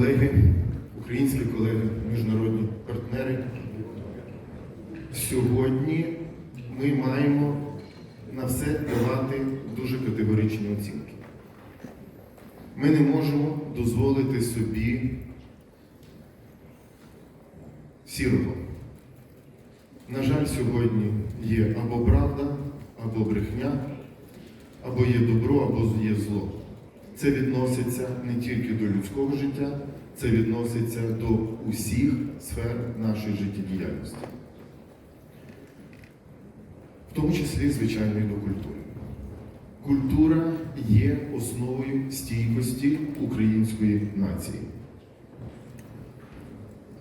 колеги, українські колеги, міжнародні партнери. Сьогодні ми маємо на все давати дуже категоричні оцінки. Ми не можемо дозволити собі сірого. На жаль, сьогодні є або правда, або брехня, або є добро, або є зло. Це відноситься не тільки до людського життя, це відноситься до усіх сфер нашої життєдіяльності. В тому числі, звичайно, і до культури. Культура є основою стійкості української нації.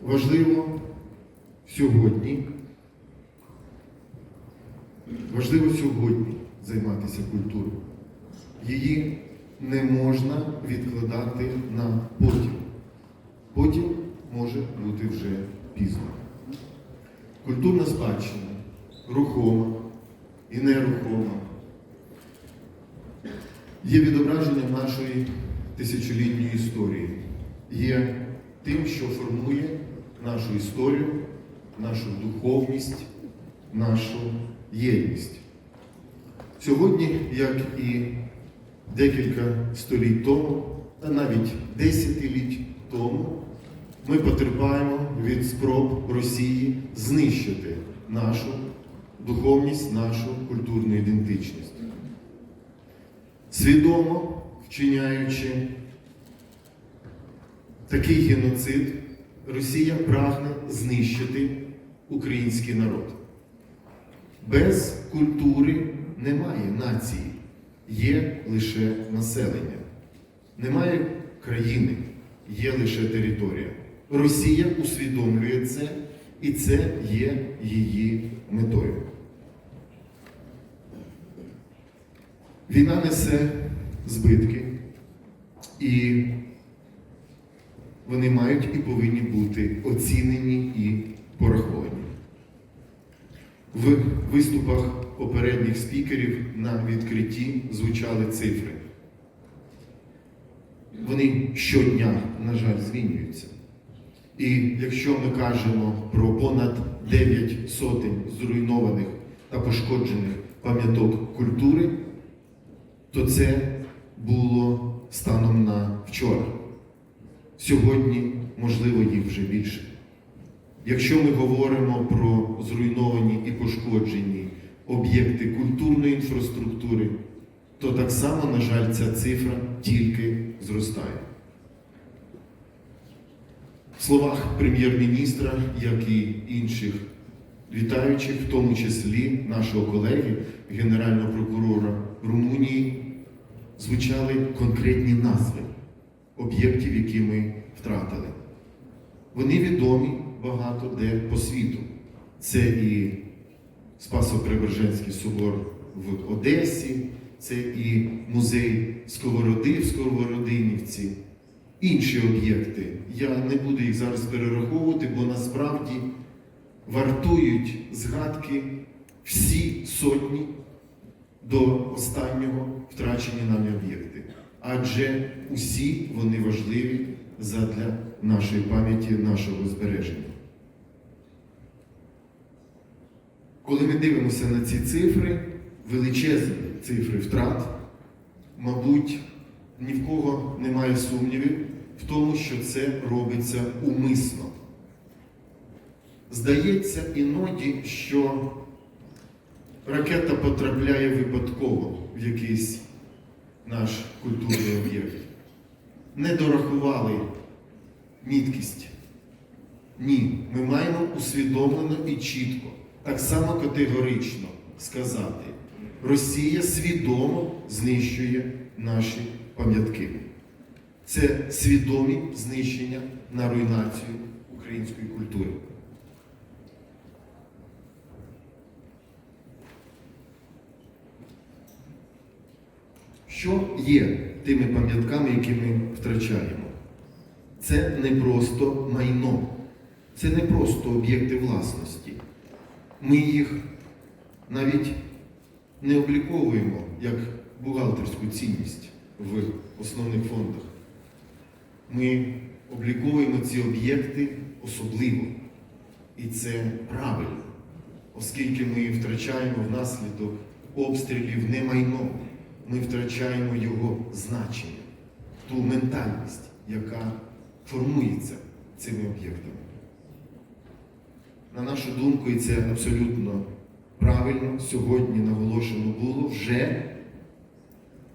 Важливо сьогодні, важливо сьогодні займатися культурою. Її не можна відкладати на потім. Потім може бути вже пізно. Культурна спадщина рухома і нерухома є відображенням нашої тисячолітньої історії, є тим, що формує нашу історію, нашу духовність, нашу єдність. Сьогодні, як і декілька століть тому, та навіть десятиліть тому, ми потерпаємо від спроб Росії знищити нашу духовність, нашу культурну ідентичність. Свідомо вчиняючи такий геноцид, Росія прагне знищити український народ. Без культури немає нації, є лише населення. Немає країни, є лише територія. Росія усвідомлює це, і це є її метою. Війна несе збитки, і вони мають і повинні бути оцінені і пораховані. В виступах попередніх спікерів на відкритті звучали цифри. Вони щодня, на жаль, змінюються. І якщо ми кажемо про понад 9 сотень зруйнованих та пошкоджених пам'яток культури, то це було станом на вчора. Сьогодні, можливо, їх вже більше. Якщо ми говоримо про зруйновані і пошкоджені об'єкти культурної інфраструктури, то так само, на жаль, ця цифра тільки зростає. В словах прем'єр-міністра, як і інших вітаючих, в тому числі нашого колеги, генерального прокурора Румунії, звучали конкретні назви об'єктів, які ми втратили. Вони відомі багато де по світу. Це і Спасо-Преображенський собор в Одесі, це і музей Сковороди в Сковородинівці, інші об'єкти. Я не буду їх зараз перераховувати, бо насправді вартують згадки всі сотні до останнього втрачені нами об'єкти. Адже усі вони важливі задля нашої пам'яті, нашого збереження. Коли ми дивимося на ці цифри, величезні цифри втрат, мабуть, ні в кого немає сумнівів в тому, що це робиться умисно. Здається іноді, що ракета потрапляє випадково в якийсь наш культурний об'єкт. Не дорахували міткість. Ні, ми маємо усвідомлено і чітко, так само категорично сказати, Росія свідомо знищує наші пам'ятки. Це свідомі знищення на руйнацію української культури. Що є тими пам'ятками, які ми втрачаємо? Це не просто майно, це не просто об'єкти власності. Ми їх навіть не обліковуємо як бухгалтерську цінність в основних фондах. Ми обліковуємо ці об'єкти особливо. І це правильно, оскільки ми втрачаємо внаслідок обстрілів не майно, ми втрачаємо його значення, ту ментальність, яка формується цими об'єктами. На нашу думку, і це абсолютно правильно, сьогодні наголошено було, вже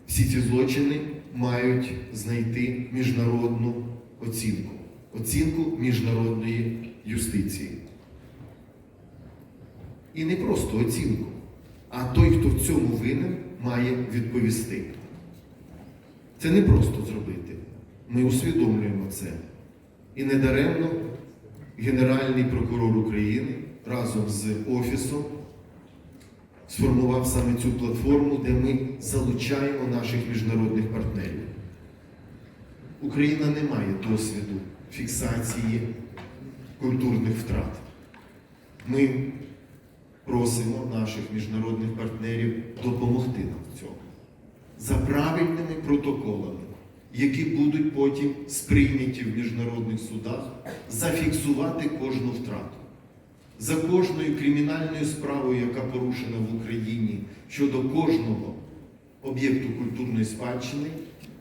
всі ці злочини мають знайти міжнародну оцінку, оцінку міжнародної юстиції. І не просто оцінку, а той, хто в цьому винен, має відповісти. Це не просто зробити. Ми усвідомлюємо це. І недаремно Генеральний прокурор України разом з Офісом сформував саме цю платформу, де ми залучаємо наших міжнародних партнерів. Україна не має досвіду фіксації культурних втрат. Ми просимо наших міжнародних партнерів допомогти нам в цьому за правильними протоколами, які будуть потім сприйняті в міжнародних судах, зафіксувати кожну втрату. За кожною кримінальною справою, яка порушена в Україні щодо кожного об'єкту культурної спадщини,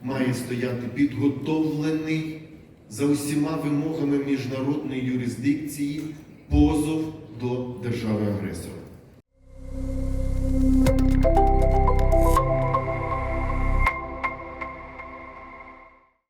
має стояти підготовлений за усіма вимогами міжнародної юрисдикції позов до держави-агресора.